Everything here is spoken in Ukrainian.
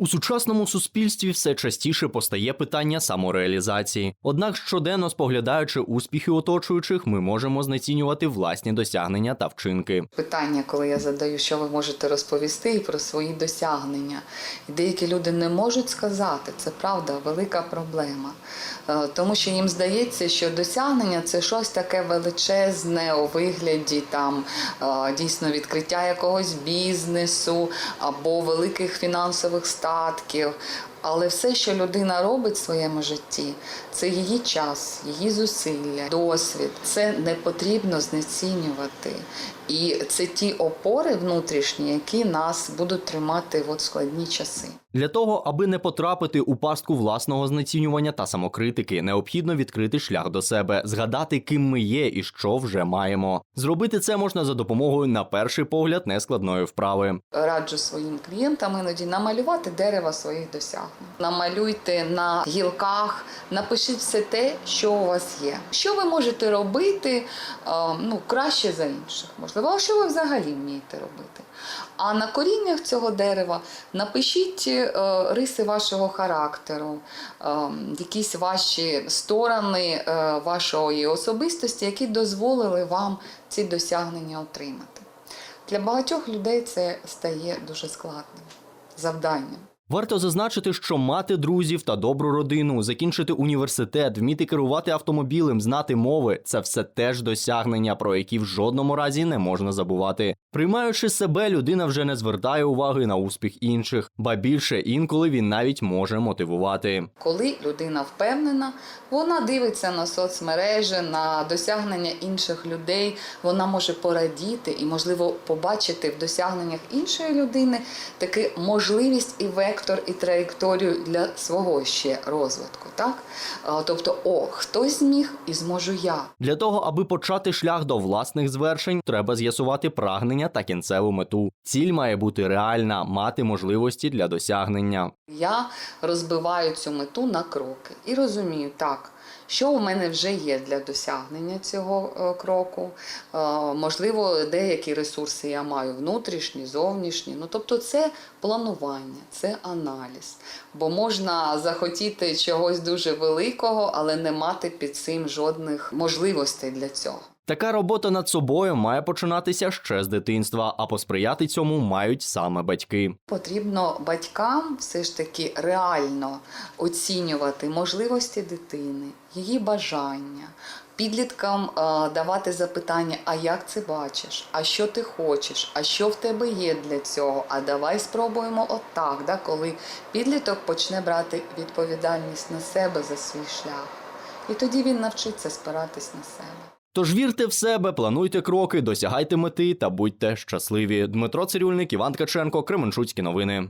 У сучасному суспільстві все частіше постає питання самореалізації. Однак, щоденно споглядаючи успіхи оточуючих, ми можемо знецінювати власні досягнення та вчинки. Питання, коли я задаю, що ви можете розповісти про свої досягнення. І деякі люди не можуть сказати, це правда, велика проблема. Е, Тому що їм здається, що досягнення це щось таке величезне у вигляді там е, дійсно відкриття якогось бізнесу або великих фінансових статків. Але все, що людина робить в своєму житті, це її час, її зусилля, досвід. Це не потрібно знецінювати. І це ті опори внутрішні, які нас будуть тримати в складні часи. Для того, аби не потрапити у пастку власного знецінювання та самокритики, необхідно відкрити шлях до себе, згадати, ким ми є і що вже маємо. Зробити це можна за допомогою, на перший погляд, нескладної вправи. Раджу своїм клієнтам іноді намалювати дерева своїх досягнень. Намалюйте на гілках, напишіть все те, що у вас є. Що ви можете робити е, ну, краще за інших, можливо, а що ви взагалі вмієте робити. А на коріннях цього дерева напишіть е, риси вашого характеру, е, якісь ваші сторони вашої особистості, які дозволили вам ці досягнення отримати. Для багатьох людей це стає дуже складним завданням. Варто зазначити, що мати друзів та добру родину, закінчити університет, вміти керувати автомобілем, знати мови це все теж досягнення, про які в жодному разі не можна забувати. Приймаючи себе, людина вже не звертає уваги на успіх інших, ба більше інколи він навіть може мотивувати. Коли людина впевнена, вона дивиться на соцмережі, на досягнення інших людей, вона може порадіти і, можливо, побачити в досягненнях іншої людини таки можливість і вектор, і траєкторію для свого ще розвитку. Так? Тобто, о, хтось зміг і зможу я. Для того, аби почати шлях до власних звершень, треба з'ясувати прагнення та кінцеву мету. Ціль має бути реальна, мати можливості для досягнення. Я розбиваю цю мету на кроки і розумію, так, що у мене вже є для досягнення цього е, кроку. Е, Можливо, деякі ресурси я маю внутрішні, зовнішні. Ну, тобто, це планування, це аналіз. Бо можна захотіти чогось дуже великого, але не мати під цим жодних можливостей для цього. Така робота над собою має починатися ще з дитинства, а посприяти цьому мають саме батьки. Потрібно батькам все ж таки реально оцінювати можливості дитини, її бажання, підліткам е, давати запитання, а як це бачиш, а що ти хочеш, а що в тебе є для цього, а давай спробуємо отак, да, коли підліток почне брати відповідальність на себе за свій шлях. І тоді він навчиться спиратись на себе. Тож вірте в себе, плануйте кроки, досягайте мети та будьте щасливі. Дмитро Цирюльник, Іван Ткаченко, Кременчуцькі новини.